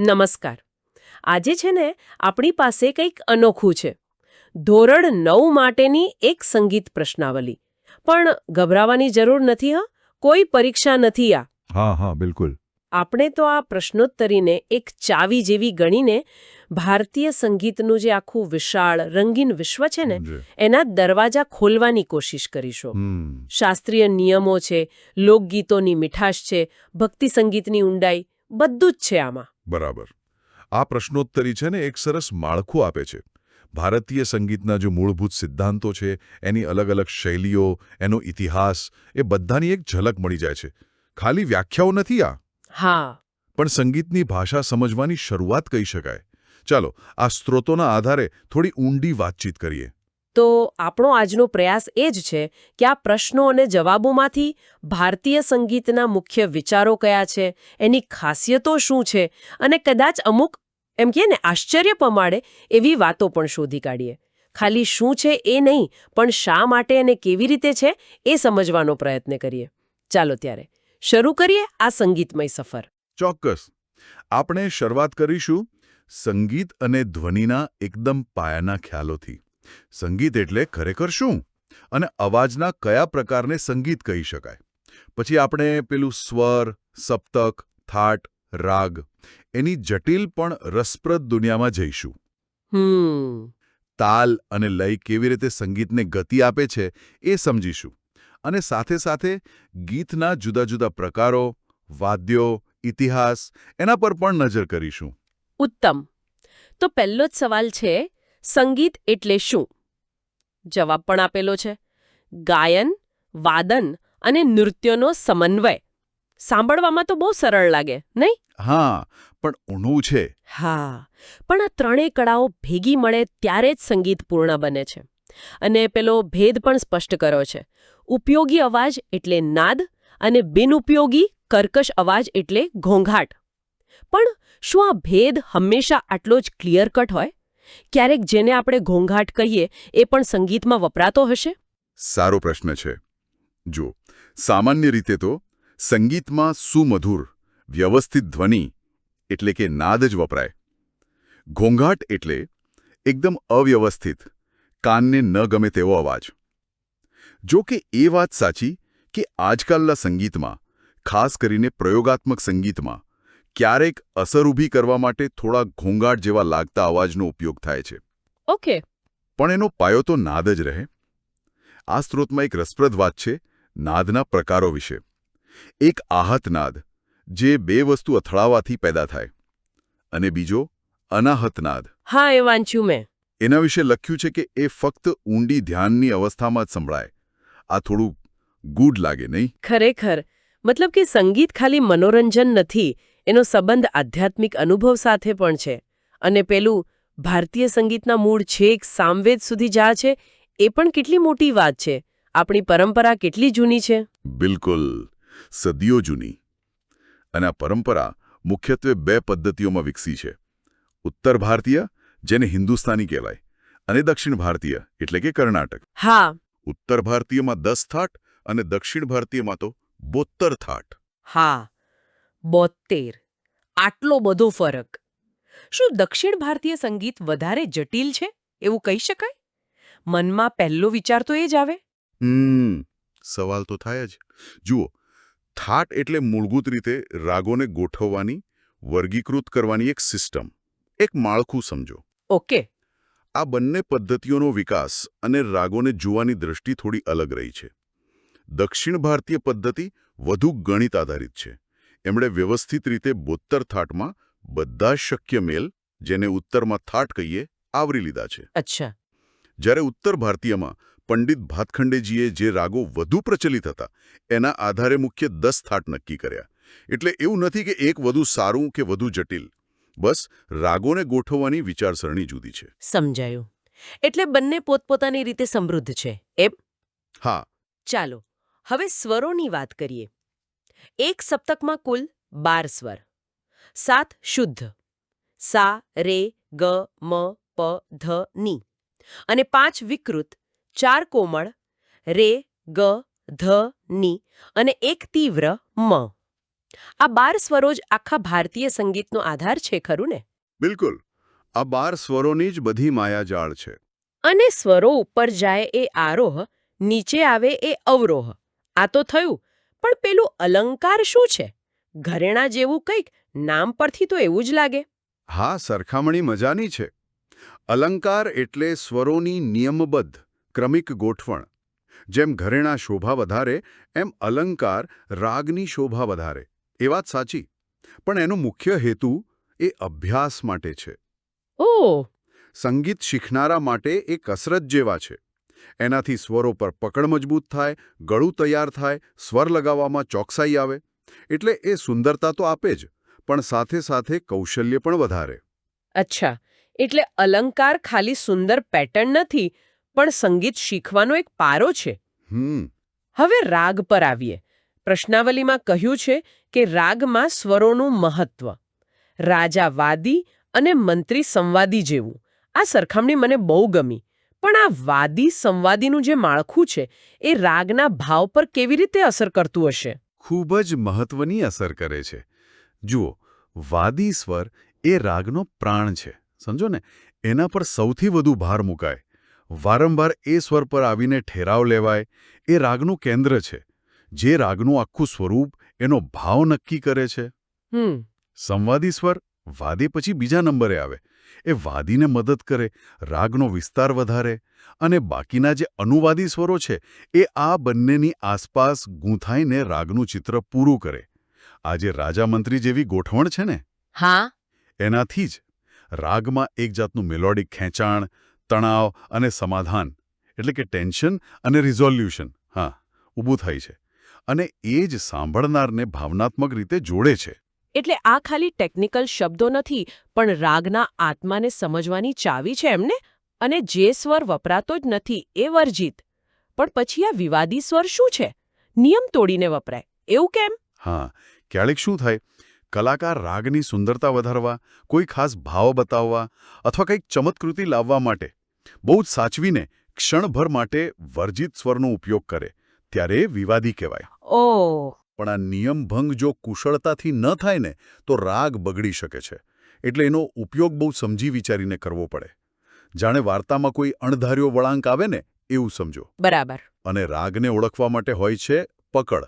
નમસ્કાર. આજે છે ને આપણી પાસે કંઈક અનોખું છે. ધોરણ નવ માટેની એક સંગીત પ્રશ્નાવલી. પણ ગભરાવાની જરૂર નથી હા? કોઈ પરીક્ષા નથી આ. હા હા બિલકુલ. આપણે તો આ પ્રશ્નોત્તરીને એક ચાવી જેવી ગણીને ભારતીય સંગીતનું જે આખું વિશાળ રંગીન વિશ્વ છે ને એના દરવાજા ખોલવાની કોશિશ કરીશું. શાસ્ત્રીય નિયમો છે લોકગીતોની મીઠાશ છે ભક્તિ સંગીતની ઊંડાઈ બધું જ છે આમાં. બરાબર. આ પ્રશ્નોત્તરી છે ને એક સરસ માળખું આપે છે. ભારતીય સંગીતના જે મૂળભૂત સિદ્ધાંતો છે એની અલગ અલગ શૈલીઓ એનો ઇતિહાસ એ બધાની એક ઝલક મળી જાય છે. ખાલી વ્યાખ્યાઓ નથી આ. હા. પણ સંગીતની ભાષા સમજવાની શરૂઆત કહી શકાય. ચાલો આ સ્ત્રોતોના આધારે થોડી ઊંડી વાતચીત કરીએ. તો આપણો આજનો પ્રયાસ એ જ છે કે આ પ્રશ્નો અને જવાબોમાંથી ભારતીય સંગીતના મુખ્ય વિચારો કયા છે, એની ખાસિયતો શું છે અને કદાચ અમુક એમ કહે ને આશ્ચર્ય પમાડે એવી વાતો પણ શોધી કાઢીએ. ખાલી શું છે એ નહીં, પણ શા માટે અને કેવી રીતે છે એ સમજવાનો પ્રયત્ન કરીએ. ચાલો ત્યારે, શરૂ કરીએ આ સંગીતમય સફર. ચોક્કસ. આપણે શરૂઆત કરીશું સંગીત અને ધ્વનિના એકદમ પાયાના ખ્યાલોથી. સંગીત એટલે ખરેખર શું? અને અવાજના કયા પ્રકારને સંગીત કહી શકાય? પછી આપણે પેલું સ્વર સપ્તક થાટ રાગ એની જટિલ પણ રસપ્રદ દુનિયામાં જઈશું. તાલ અને લય કેવી રીતે સંગીતને ગતિ આપે છે એ સમજીશું. અને સાથે સાથે ગીતના જુદા જુદા પ્રકારો વાદ્યો ઇતિહાસ એના પર પણ નજર કરીશું. ઉત્તમ. તો પહેલો જ સવાલ છે સંગીત એટલે શું? જવાબ પણ આપેલો છે. ગાયન વાદન અને નૃત્યનો સમન્વય. સાંભળવામાં તો બહુ સરળ લાગે નહીં? હા પણ ઊંડું છે. હા પણ આ ત્રણેય કળાઓ ભેગી મળે ત્યારે જ સંગીત પૂર્ણ બને છે. અને પેલો ભેદ પણ સ્પષ્ટ કર્યો છે. ઉપયોગી અવાજ એટલે નાદ અને બિનઉપયોગી કર્કશ અવાજ એટલે ઘોંઘાટ. પણ શું આ ભેદ હંમેશા આટલો જ ક્લિયર કટ હોય? ક્યારેક જેને આપણે ઘોંઘાટ કહીએ, એ પણ સંગીતમાં વપરાતો હશે? સારો પ્રશ્ન છે. જો સામાન્ય રીતે તો સંગીતમાં સુમધુર, વ્યવસ્થિત ધ્વનિ એટલે કે નાદ જ વપરાય. ઘોંઘાટ એટલે એકદમ અવ્યવસ્થિત, કાનને ન ગમે તેવો અવાજ. જો કે એ વાત સાચી કે આજકાલના સંગીતમાં, ખાસ કરીને પ્રયોગાત્મક સંગીતમાં ક્યારેક અસર ઊભી કરવા માટે થોડા ઘોંઘાટ જેવા લાગતા અવાજનો ઉપયોગ થાય છે. ઓકે. પણ એનો પાયો તો નાદ જ રહે. આ સ્ત્રોતમાં એક રસપ્રદ વાત છે નાદના પ્રકારો વિશે. એક આહત નાદ જે બે વસ્તુ અથડાવાથી પેદા થાય. અને બીજો અનાહત નાદ. હા એ વાંચ્યું મેં. એના વિશે લખ્યું છે કે એ ફક્ત ઊંડી ધ્યાનની અવસ્થામાં જ સંભળાય. આ થોડું ગૂઢ લાગે નહીં? ખરેખર. મતલબ કે સંગીત ખાલી મનોરંજન નથી એનો સંબંધ આધ્યાત્મિક અનુભવ સાથે પણ છે. અને પેલું ભારતીય સંગીતના મૂળ છેક સામવેદ સુધી જા છે એ પણ કેટલી મોટી વાત છે. આપણી પરંપરા કેટલી જૂની છે? બિલકુલ સદીઓ જૂની. અને આ પરંપરા મુખ્યત્વે બે પદ્ધતિઓમાં વિકસી છે. ઉત્તર ભારતીય જેને હિન્દુસ્તાની કહેવાય અને દક્ષિણ ભારતીય એટલે કે કર્ણાટક. હા. ઉત્તર ભારતીયમાં દસ થાટ અને દક્ષિણ ભારતીયમાં તો બોત્તર થાટ. હા. બોત્તેર. આટલો બધો ફરક. શું દક્ષિણ ભારતીય સંગીત વધારે જટિલ છે? એવું કહી શકાય? મનમાં પહેલો વિચાર તો એ જ આવે. હમ સવાલ તો થાય જ. જુઓ થાટ એટલે મૂળભૂત રીતે રાગોને ગોઠવવાની વર્ગીકૃત કરવાની એક સિસ્ટમ. એક માળખું સમજો. ઓકે. આ બંને પદ્ધતિઓનો વિકાસ અને રાગોને જોવાની દ્રષ્ટિ થોડી અલગ રહી છે. દક્ષિણ ભારતીય પદ્ધતિ વધુ ગણિત આધારિત છે. એમણે વ્યવસ્થિત રીતે બોત્તર થાટમાં બધા શક્ય મેલ જેને ઉત્તરમાં થાટ કહીએ આવરી લીધા છે. અચ્છા. જ્યારે ઉત્તર ભારતીયમાં પંડિત ભાતખંડેજીએ જે રાગો વધુ પ્રચલિત હતા એના આધારે મુખ્ય દસ થાટ નક્કી કર્યા. એટલે એવું નથી કે એક વધુ સારું કે વધુ જટિલ. બસ રાગોને ગોઠવવાની વિચારસરણી જુદી છે. સમજાયું. એટલે બંને પોતપોતાની રીતે સમૃદ્ધ છે એમ? હા. ચાલો હવે સ્વરોની વાત કરીએ. એક સપ્તકમાં કુલ બાર સ્વર. સાત શુદ્ધ. સા રે ગ મ પ ધ ની. અને પાંચ વિકૃત. ચાર કોમળ. રે ગ ધ ની. અને એક તીવ્ર મ. આ બાર સ્વરો જ આખા ભારતીય સંગીતનો આધાર છે ખરું ને? બિલકુલ. આ બાર સ્વરોની જ બધી માયાજાળ છે. અને સ્વરો ઉપર જાય એ આરોહ નીચે આવે એ અવરોહ. આ તો થયું. પણ પેલું અલંકાર શું છે? ઘરેણા જેવું કંઈક નામ પરથી તો એવું જ લાગે. હા સરખામણી મજાની છે. અલંકાર એટલે સ્વરોની નિયમબદ્ધ ક્રમિક ગોઠવણ. જેમ ઘરેણા શોભા વધારે એમ અલંકાર રાગની શોભા વધારે. એ વાત સાચી. પણ એનો મુખ્ય હેતુ એ અભ્યાસ માટે છે. ઓ સંગીત શીખનારા માટે એ કસરત જેવા છે. એનાથી સ્વરો પર પકડ મજબૂત થાય ગળું તૈયાર થાય સ્વર લગાવવામાં ચોકસાઈ આવે. એટલે એ સુંદરતા તો આપે જ પણ સાથે સાથે કૌશલ્ય પણ વધારે. અચ્છા એટલે અલંકાર ખાલી સુંદર પેટર્ન નથી પણ સંગીત શીખવાનો એક પારો છે. હમ. હવે રાગ પર આવીએ. પ્રશ્નાવલીમાં કહ્યું છે કે રાગમાં સ્વરોનું મહત્વ. રાજા વાદી અને મંત્રી સંવાદી જેવું. આ સરખામણી મને બહુ ગમી. પણ આ વાદી સંવાદીનું જે માળખું છે એ રાગના ભાવ પર કેવી રીતે અસર કરતું હશે? ખૂબ જ મહત્વની અસર કરે છે. જુઓ વાદી સ્વર એ રાગનો પ્રાણ છે સમજો ને? એના પર સૌથી વધુ ભાર મુકાય. વારંવાર એ સ્વર પર આવીને ઠેરાવ લેવાય એ રાગનું કેન્દ્ર છે. જે રાગનું આખું સ્વરૂપ એનો ભાવ નક્કી કરે છે. સંવાદી સ્વર વાદી પછી બીજા નંબરે આવે. એ વાદીને મદદ કરે રાગનો વિસ્તાર વધારે અને બાકીના જે અનુવાદી સ્વરો છે એ આ બંનેની આસપાસ ગૂંથાઈને રાગનું ચિત્ર પૂરું કરે. આ જે રાજામંત્રી જેવી ગોઠવણ છે ને? હા. એનાથી જ રાગમાં એક જાતનું મેલોડિક ખેંચાણ તણાવ અને સમાધાન એટલે કે ટેન્શન અને રિઝોલ્યુશન હા ઊભું થાય છે. અને એ જ સાંભળનારને ભાવનાત્મક રીતે જોડે છે. એટલે આ ખાલી ટેકનિકલ શબ્દો નથી પણ રાગના આત્માને સમજવાની ચાવી છે એમને અને જે સ્વર વપરાતો જ નથી એ વર્જિત. પણ પછી આ વિવાદી સ્વર શું છે? નિયમ તોડીને વપરાય. એવું કેમ? હા ક્યારેક શું થાય? કલાકાર રાગની સુંદરતા વધારવા કોઈ ખાસ ભાવ બતાવવા અથવા કંઈક ચમત્કૃતિ લાવવા માટે બહુ જ સાચવીને ક્ષણભર માટે વર્જિત સ્વરનો ઉપયોગ કરે ત્યારે વિવાદી કહેવાય. ઓ પણ આ નિયમભંગ જો કુશળતાથી ન થાય ને તો રાગ બગડી શકે છે. એટલે એનો ઉપયોગ બહુ સમજી વિચારીને કરવો પડે. જાણે વાર્તામાં કોઈ અણધાર્યો વળાંક આવે ને એવું સમજો. બરાબર. અને રાગને ઓળખવા માટે હોય છે પકડ.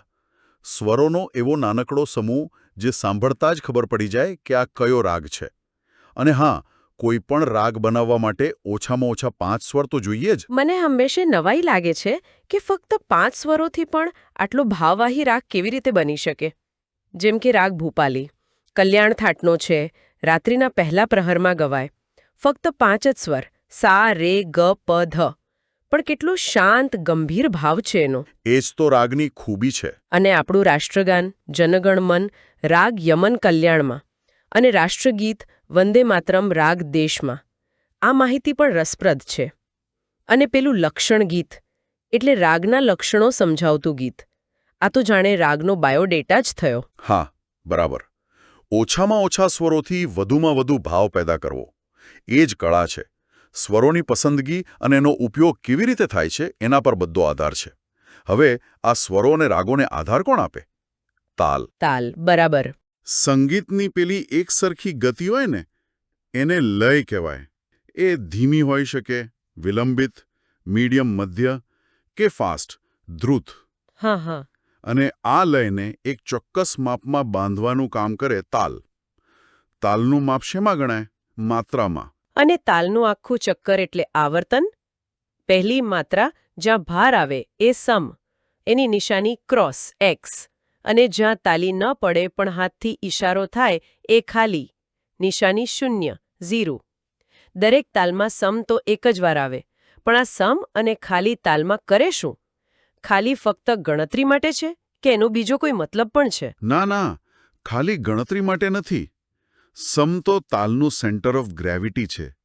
સ્વરોનો એવો નાનકડો સમૂહ જે સાંભળતા જ ખબર પડી જાય કે આ કયો રાગ છે. અને હા કોઈ પણ રાગ બનાવવા માટે ઓછામાં ઓછા પાંચ સ્વર તો જોઈએ જ. મને હંમેશા નવાઈ લાગે છે કે ફક્ત પાંચ સ્વરોથી પણ આટલો ભાવવાહી રાગ કેવી રીતે બની શકે? જેમ કે રાગ ભૂપાલી કલ્યાણ થાટનો છે રાત્રિના પહેલા પ્રહરમાં ગવાય ફક્ત પાંચ જ સ્વર સા રે ગ પ ધ. પણ કેટલો શાંત ગંભીર ભાવ છે એનો. એ જ તો રાગની ખૂબી છે. અને આપણું રાષ્ટ્રગાન જનગણ મન રાગ યમન કલ્યાણમાં. અને રાષ્ટ્રગીત વંદે માતરમ રાગ દેશમાં. આ માહિતી પણ રસપ્રદ છે. અને પેલું લક્ષણ ગીત એટલે રાગના લક્ષણો સમજાવતું ગીત. આ તો જાણે રાગનો બાયોડેટા જ થયો. હા બરાબર. ઓછામાં ઓછા સ્વરોથી વધુમાં વધુ ભાવ પેદા કરવો. એ જ કળા છે. સ્વરોની પસંદગી અને એનો ઉપયોગ કેવી રીતે થાય છે એના પર બધો આધાર છે. હવે આ સ્વરો અને રાગોને આધાર કોણ આપે? તાલ. તાલ બરાબર. સંગીતની પેલી એકસરખી ગતિ હોય ને એને લય કહેવાય. એ ધીમી હોઈ શકે વિલંબિત મીડિયમ મધ્ય કે ફાસ્ટ ધ્રુત. હા હા. અને આ લયને એક ચોક્કસ માપમાં બાંધવાનું કામ કરે તાલ. તાલનું માપ શેમાં ગણાય? માત્રામાં. અને તાલનું આખું ચક્કર એટલે આવર્તન? પહેલી માત્રા જ્યાં ભાર આવે એ સમ એની નિશાની ક્રોસ એક્સ. અને જ્યાં તાલી ન પડે પણ હાથથી ઈશારો થાય, એ ખાલી. નિશાની શૂન્ય, ઝીરો. દરેક તાલમાં સમ તો એક જ વાર આવે. પણ આ સમ અને ખાલી તાલમાં કરે શું? ખાલી ફક્ત ગણતરી માટે છે કે એનો બીજો કોઈ મતલબ પણ છે? ના ના. ખાલી ગણતરી માટે નથી. સમ તો તાલનું સેન્ટર ઓફ ગ્રેવિટી છે.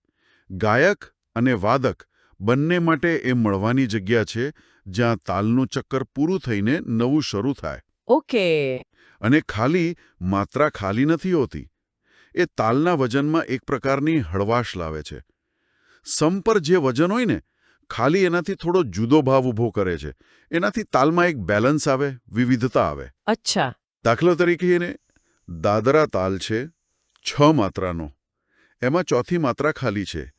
ગાયક અને વાદક બંને માટે એ મળવાની જગ્યા છે જ્યાં તાલનું ચક્કર પૂરું થઈને નવું શરૂ થાય. ઓકે. અને ખાલી માત્રા ખાલી નથી હોતી. એ તાલના વજનમાં એક પ્રકારની હળવાશ લાવે છે. સમ પર જે વજન હોય ને ખાલી એનાથી થોડો જુદો ભાવ ઊભો કરે છે. એનાથી તાલમાં એક બેલેન્સ આવે વિવિધતા આવે. અચ્છા. દાખલા તરીકે એને દાદરા તાલ છે છ માત્રાનો. એમાં ચોથી માત્રા ખાલી છે.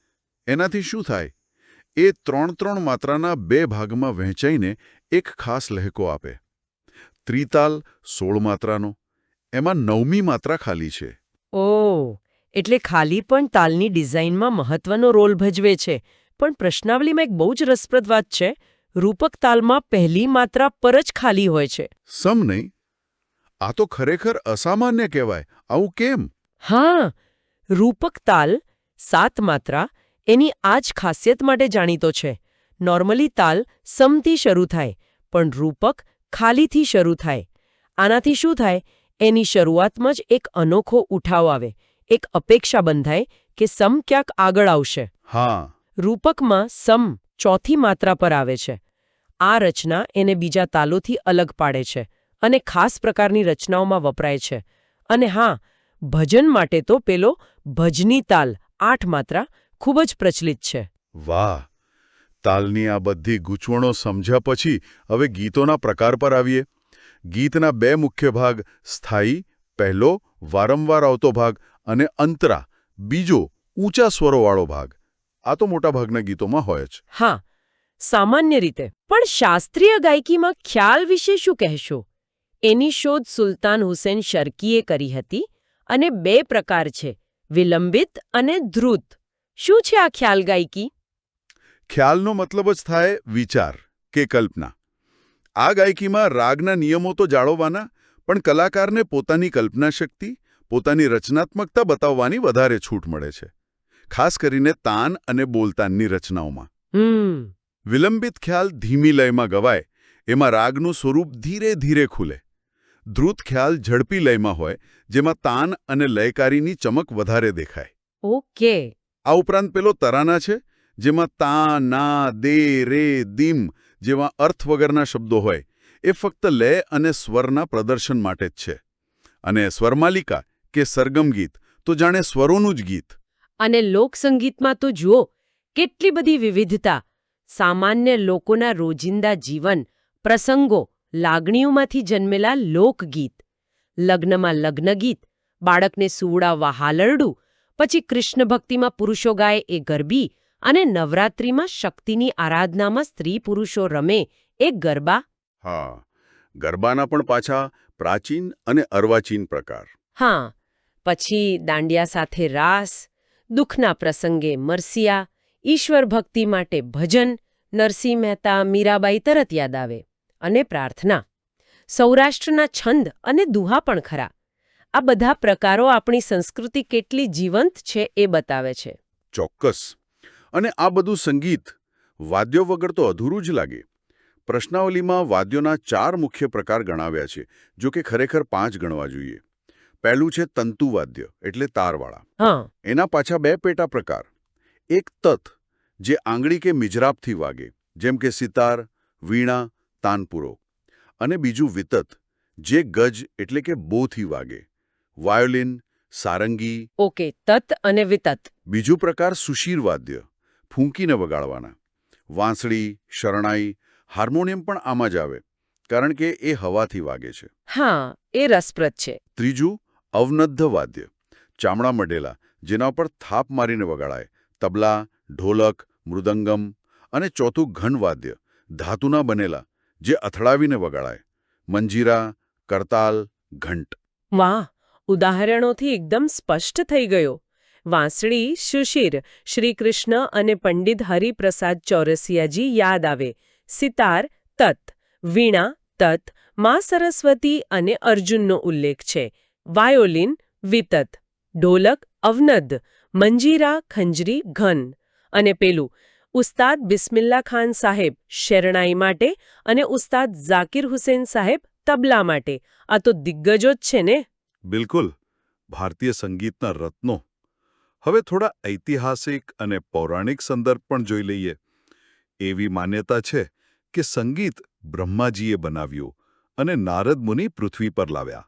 એનાથી શું થાય? એ ત્રણ ત્રણ માત્રાના બે ભાગમાં વહેંચાઈને એક ખાસ લહેકો આપે. ત્રિતાલ સોળ માત્રાનો. એમાં નવમી માત્રા ખાલી છે. ઓ એટલે ખાલી પણ તાલની ડિઝાઇનમાં મહત્વનો રોલ ભજવે છે. પણ પ્રશ્નાવલીમાં એક બહુ જ રસપ્રદ વાત છે. રૂપક તાલમાં પહેલી માત્રા પર જ ખાલી હોય છે. સમ નહીં. આ તો ખરેખર અસામાન્ય કહેવાય. આવું કેમ? હા રૂપક તાલ સાત માત્રા એની આ જ ખાસિયત માટે જાણીતો છે. નોર્મલી તાલ સમથી શરૂ થાય પણ રૂપક ખાલીથી શરૂ થાય. આનાથી શું થાય? એની શરૂઆતમાં જ એક અનોખો ઉઠાવ આવે. એક અપેક્ષા બંધાય કે સમ ક્યાંક આગળ આવશે. હા. રૂપકમાં સમ ચોથી માત્રા પર આવે છે. આ રચના એને બીજા તાલોથી અલગ પાડે છે અને ખાસ પ્રકારની રચનાઓમાં વપરાય છે. અને હા ભજન માટે તો પેલો ભજની તાલ આઠ માત્રા ખૂબ જ પ્રચલિત છે. વાહ. તાલની આ બધી ગૂંચવણો સમજ્યા પછી હવે ગીતોના પ્રકાર પર આવીએ. ગીતના બે મુખ્ય ભાગ, સ્થાયી, પહેલો, વારંવાર આવતો ભાગ, અને અંતરા, બીજો, ઊંચા સ્વરોવાળો ભાગ. આ તો મોટાભાગના ગીતોમાં હોય જ. હા, સામાન્ય રીતે. પણ શાસ્ત્રીય ગાયકીમાં ખ્યાલ વિશે શું કહેશો? એની શોધ સુલતાન હુસેન શર્કીએ કરી હતી અને બે પ્રકાર છે, વિલંબિત અને ધ્રુત. શું છે આ ખ્યાલ ગાયકી? ખ્યાલનો મતલબ જ થાય વિચાર કે કલ્પના. આ ગાયકીમાં રાગના નિયમો તો જાળવવાના પણ કલાકારને પોતાની કલ્પના શક્તિ પોતાની રચનાત્મકતા બતાવવાની વધારે છૂટ મળે છે ખાસ કરીને તાન અને બોલતાનની રચનાઓમાં. વિલંબિત ખ્યાલ ધીમી લયમાં ગવાય એમાં રાગનું સ્વરૂપ ધીરે ધીરે ખુલે. ધ્રુત ખ્યાલ ઝડપી લયમાં હોય જેમાં તાન અને લયકારીની ચમક વધારે દેખાય. ઓકે. આ ઉપરાંત પેલો તરાના છે જેમાં તા, ના, દે, રે, દીમ જેવા અર્થ વગરના શબ્દો હોય, એ ફક્ત લય અને સ્વરના પ્રદર્શન માટે જ છે. અને સ્વરમાલિકા કે સરગમ ગીત તો જાણે સ્વરોનું જ ગીત. અને લોકસંગીતમાં તો જુઓ, કેટલી બધી વિવિધતા. સામાન્ય લોકોના રોજિંદા જીવન, પ્રસંગો, લાગણીઓમાંથી જન્મેલા લોકગીત. લગ્નમાં લગ્નગીત બાળકને સુવડાવવા હાલરડું, પછી કૃષ્ણ પુરુષો ગાય એ ગરબી અને નવરાત્રિમાં શક્તિની આરાધનામાં સ્ત્રી પુરુષો રમે એ ગરબા. હા ગરબાના પણ પાછા પ્રાચીન અને અર્વાચીન પ્રકાર. હા પછી દાંડિયા સાથે રાસ દુઃખના પ્રસંગે મરસિયા ઈશ્વર ભક્તિ માટે ભજન નરસિંહ મહેતા મીરાબાઈ તરત યાદ આવે અને પ્રાર્થના. સૌરાષ્ટ્રના છંદ અને દુહા પણ ખરા. આ બધા પ્રકારો આપણી સંસ્કૃતિ કેટલી જીવંત છે એ બતાવે છે. ચોક્કસ. અને આ બધું સંગીત વાદ્યો વગર તો અધૂરું જ લાગે. પ્રશ્નાવલીમાં વાદ્યોના ચાર મુખ્ય પ્રકાર ગણાવ્યા છે જો કે ખરેખર પાંચ ગણવા જોઈએ. પહેલું છે તંતુવાદ્ય એટલે તારવાળા. એના પાછા બે પેટા પ્રકાર. એક તત જે આંગળી કે મિજરાબથી વાગે જેમ કે સિતાર વીણા તાનપુરો. અને બીજું વિતત જે ગજ એટલે કે બોથી વાગે વાયોલિન સારંગી. ઓકે તત અને વિતત. બીજું પ્રકાર સુશીર વાદ્ય ફૂંકીને વગાડવાના. વાંસળી શરણાઈ હાર્મોનિયમ પણ આમાં જ આવે કારણ કે એ હવાથી વાગે છે. હા એ રસપ્રદ છે. ત્રીજું અવનદ્ધ વાદ્ય. ચામડા મઢેલા જેના પર થાપ મારીને વગાડાય તબલા ઢોલક મૃદંગમ અને ચોથું ઘન વાદ્ય ધાતુના બનેલા જે અથડાવીને વગાડાય. મંજીરા કરતાલ ઘંટ. વાહ ઉદાહરણોથી એકદમ સ્પષ્ટ થઈ ગયો. વાંસળી, સુશીર, શ્રીકૃષ્ણ અને પંડિત હરિપ્રસાદ ચોરસિયાજી યાદ આવે. સિતાર તત વીણા તત મા સરસ્વતી અને અર્જુનનો ઉલ્લેખ છે. વાયોલિન, વિતત, ઢોલક અવનદ મંજીરા, ખંજરી, ઘન અને પેલું. ઉસ્તાદ બિસ્મિલ્લા ખાન સાહેબ શેરણાઈ માટે અને ઉસ્તાદ ઝાકિર હુસેન સાહેબ તબલા માટે. આ તો દિગ્ગજો જ છે ને? બિલકુલ. ભારતીય સંગીતના રત્નો હવે થોડા ઐતિહાસિક અને પૌરાણિક સંદર્ભ પણ જોઈ લઈએ. એવી માન્યતા છે કે સંગીત બ્રહ્માજીએ બનાવ્યું અને નારદ મુનિ પૃથ્વી પર લાવ્યા.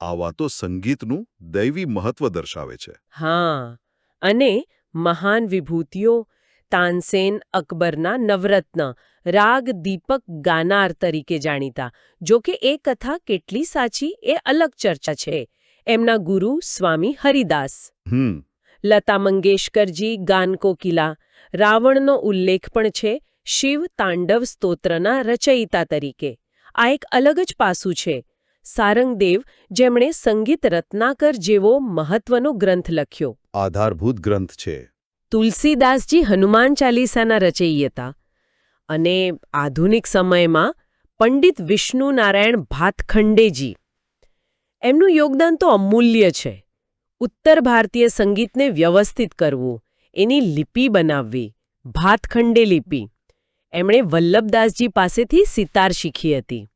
આ વાતો સંગીતનું દૈવી મહત્વ દર્શાવે છે. હા અને મહાન વિભૂતિઓ તાનસેન અકબરના નવરત્ન રાગ દીપક ગાનાર તરીકે જાણીતા જો કે એ કથા કેટલી સાચી એ અલગ ચર્ચા છે. એમના ગુરુ સ્વામી હરિદાસ. હમ લતા મંગેશકરજી ગાન કોકિલા. રાવણનો ઉલ્લેખ પણ છે શિવ તાંડવ સ્તોત્રના રચયિતા તરીકે. આ એક અલગ જ પાસું છે. સારંગદેવ જેમણે સંગીત રત્નાકર જેવો મહત્વનો ગ્રંથ લખ્યો. આધારભૂત ગ્રંથ છે. તુલસીદાસજી હનુમાન ચાલીસાના રચયિતા. અને આધુનિક સમયમાં પંડિત વિષ્ણુ નારાયણ ભાતખંડેજી. એમનું યોગદાન તો અમૂલ્ય છે. ઉત્તર ભારતીય સંગીતને વ્યવસ્થિત કરવું, એની લિપિ બનાવવી, ભાતખંડે લિપિ. એમણે વલ્લભદાસજી પાસેથી સિતાર શીખી હતી.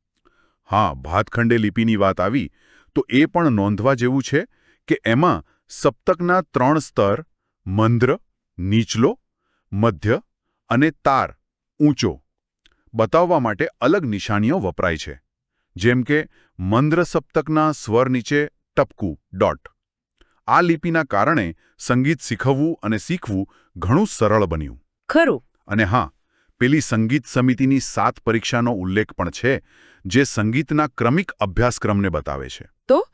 હા, ભાતખંડે લિપિની વાત આવી, તો એ પણ નોંધવા જેવું છે કે એમાં સપ્તકના ત્રણ સ્તર, મંદ્ર, નીચલો, મધ્ય અને તાર ઊંચો બતાવવા માટે અલગ નિશાનીઓ વપરાય છે. જેમ કે મંદ્ર સપ્તકના સ્વર નીચે ટપકું, ડોટ. આ લિપિના કારણે સંગીત શીખવવું અને શીખવું ઘણું સરળ બન્યું. ખરું. અને હા પેલી સંગીત સમિતિની સાત પરીક્ષાનો ઉલ્લેખ પણ છે જે સંગીતના ક્રમિક અભ્યાસક્રમને બતાવે છે. તો?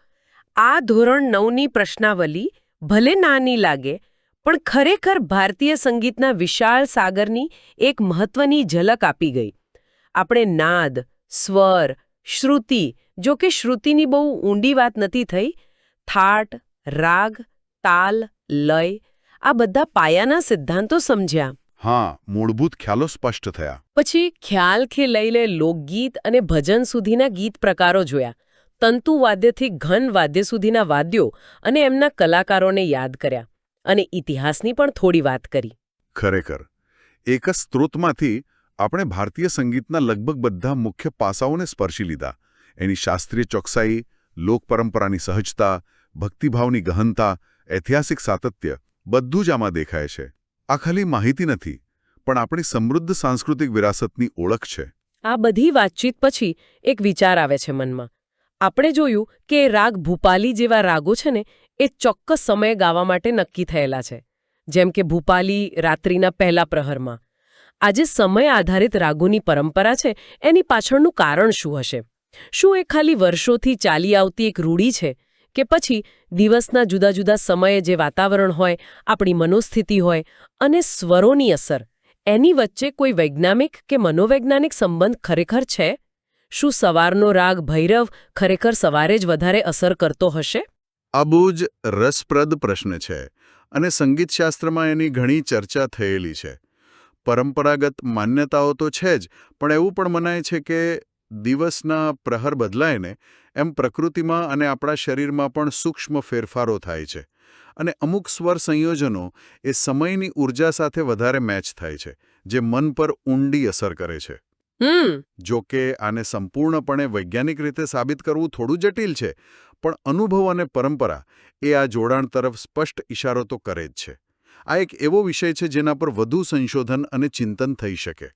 આ ધોરણ નવની પ્રશ્નાવલી ભલે નાની લાગે પણ ખરેખર ભારતીય સંગીતના વિશાળ સાગરની એક મહત્વની ઝલક આપી ગઈ. આપણે નાદ સ્વર શ્રુતિ જો કે શ્રુતિની બહુ ઊંડી વાત નથી થઈ થાટ રાગ તાલ લય આ બધા પાયાના સિદ્ધાંતો સમજ્યા. હા મૂળભૂત ખ્યાલો સ્પષ્ટ થયા. પછી ખ્યાલથી લઈને લઈ લોકગીત અને ભજન સુધીના ગીત પ્રકારો જોયા. તંતુવાદ્યથી ઘન વાદ્ય સુધીના વાદ્યો અને એમના કલાકારોને યાદ કર્યા. અને ઇતિહાસની પણ થોડી વાત કરી. ખરેખર. એક જ સ્ત્રોતમાંથી આપણે ભારતીય સંગીતના લગભગ બધા મુખ્ય પાસાઓને સ્પર્શી લીધા. એની શાસ્ત્રીય ચોકસાઈ લોકપરંપરાની સહજતા ભક્તિભાવની ગહનતા, ઐતિહાસિક સાતત્ય બધું જ આમાં દેખાય છે. આ ખાલી માહિતી નથી, પણ આપણી સમૃદ્ધ સાંસ્કૃતિક વિરાસતની ઓળખ છે. આ બધી વાતચીત પછી એક વિચાર આવે છે મનમાં. આપણે જોયું કે રાગ ભૂપાલી જેવા રાગો છે ને, એ ચોક્કસ સમયે ગાવા માટે નક્કી થયેલા છે. જેમ કે ભૂપાલી રાત્રિના પહેલા પ્રહરમાં. આજે સમય આધારિત રાગોની પરંપરા છે, એની પાછળનું કારણ શું હશે? શું એ ખાલી વર્ષોથી ચાલી આવતી એક રૂઢી છે? કે પછી દિવસના જુદા જુદા સમયે જે વાતાવરણ હોય, આપણી મનોસ્થિતિ હોય અને સ્વરોની અસર, એની વચ્ચે કોઈ વૈજ્ઞાનિક કે મનોવૈજ્ઞાનિક સંબંધ ખરેખર છે? શું સવારનો રાગ ભૈરવ ખરેખર સવારે જ વધારે અસર કરતો હશે? આ બહુ જ રસપ્રદ પ્રશ્ન છે અને સંગીતશાસ્ત્રમાં એની ઘણી ચર્ચા થયેલી છે. પરંપરાગત માન્યતાઓ તો છે જ, પણ એવું પણ મનાય છે કે દિવસના પ્રહર બદલાય ને એમ પ્રકૃતિમાં અને આપણા શરીરમાં પણ સૂક્ષ્મ ફેરફારો થાય છે અને અમુક સ્વર સંયોજનો એ સમયની ઊર્જા સાથે વધારે મેચ થાય છે જે મન પર ઊંડી અસર કરે છે. જો કે આને સંપૂર્ણપણે વૈજ્ઞાનિક રીતે સાબિત કરવું થોડું જટિલ છે પણ અનુભવ અને પરંપરા એ આ જોડાણ તરફ સ્પષ્ટ ઇશારો તો કરે જ છે. આ એક એવો વિષય છે જેના પર વધુ સંશોધન અને ચિંતન થઈ શકે.